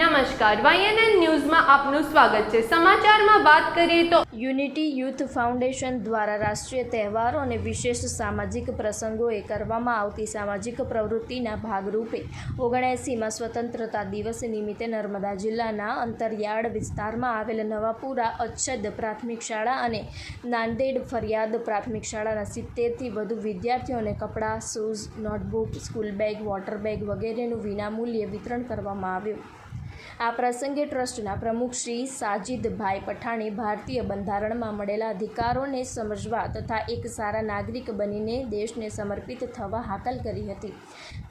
નમસ્કાર વાયએનએન ન્યૂઝમાં આપનું સ્વાગત છે. સમાચારમાં વાત કરીએ તો યુનિટી યુથ ફાઉન્ડેશન દ્વારા રાષ્ટ્રીય તહેવારો અને વિશેષ સામાજિક પ્રસંગોએ કરવામાં આવતી સામાજિક પ્રવૃત્તિના ભાગરૂપે ઓગણએંસીમાં સ્વતંત્રતા દિવસ નિમિત્તે નર્મદા જિલ્લાના અંતરિયાળ વિસ્તારમાં આવેલ નવાપુરા અચ્છદ પ્રાથમિક શાળા અને નાંદેડ ફરિયાદ પ્રાથમિક શાળાના સિત્તેરથી વધુ વિદ્યાર્થીઓને કપડાં, shoes, notebook, school bag, water bag વગેરેનું વિનામૂલ્યે વિતરણ કરવામાં આવ્યું. આ પ્રસંગે ટ્રસ્ટના પ્રમુખ શ્રી સાજિદભાઈ પઠાણે ભારતીય બંધારણમાં મળેલા અધિકારોને સમજવા તથા એક સારા નાગરિક બનીને દેશને સમર્પિત થવા હાકલ કરી હતી.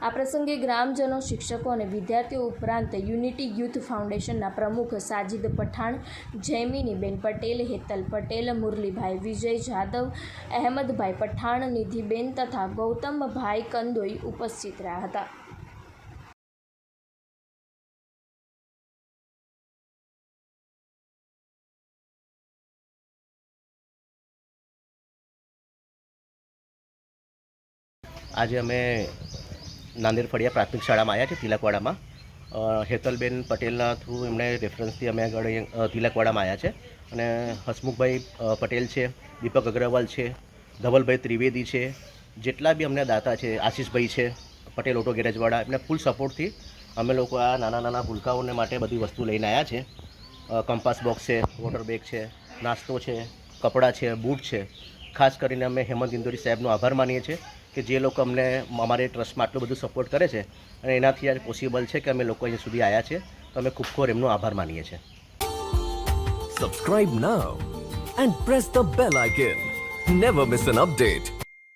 આ પ્રસંગે ગ્રામજનો, શિક્ષકો અને વિદ્યાર્થીઓ ઉપરાંત યુનિટી યુથ ફાઉન્ડેશનના પ્રમુખ સાજિદ પઠાણ જૈમિનીબેન પટેલ, હેતલ પટેલ, મુરલીભાઈ વિજય જાદવ, અહેમદભાઈ પઠાણ, નિધિબેન તથા ગૌતમભાઈ કંદોઈ ઉપસ્થિત રહ્યા હતા. આજે અમે નાંદેડ ફળિયા પ્રાથમિક શાળામાં આવ્યા છે તિલકવાડામાં. હેતલબેન પટેલના થ્રુ એમણે રેફરન્સથી અમે આગળ તિલકવાડામાં આવ્યા છે. અને હસમુખભાઈ પટેલ છે, દીપક અગ્રવાલ છે, ધવલભાઈ ત્રિવેદી છે, જેટલા બી અમને દાતા છે, આશીષભાઈ છે, પટેલ ઓટો ગેરેજવાળા, એમને ફૂલ સપોર્ટથી અમે લોકો આ નાના નાના ભૂલકાઓને માટે બધી વસ્તુ લઈને આવ્યા છે. કંપાસ બોક્સ છે, વોટર બેગ છે, નાસ્તો છે, કપડાં છે, બૂટ છે. ખાસ કરીને અમે હેમંત ઇન્દોરી સાહેબનો આભાર માનીએ છીએ કે જે લોકો અમને અમારે ટ્રસ્ટમાં આટલું બધું સપોર્ટ કરે છે અને એનાથી આજે પોસિબલ છે કે અમે લોકો અહીંયા સુધી આવ્યા છે તો અમે ખૂબ ખૂબ એમનો આભાર માનીએ છીએ. Subscribe now and press the bell icon never miss an update.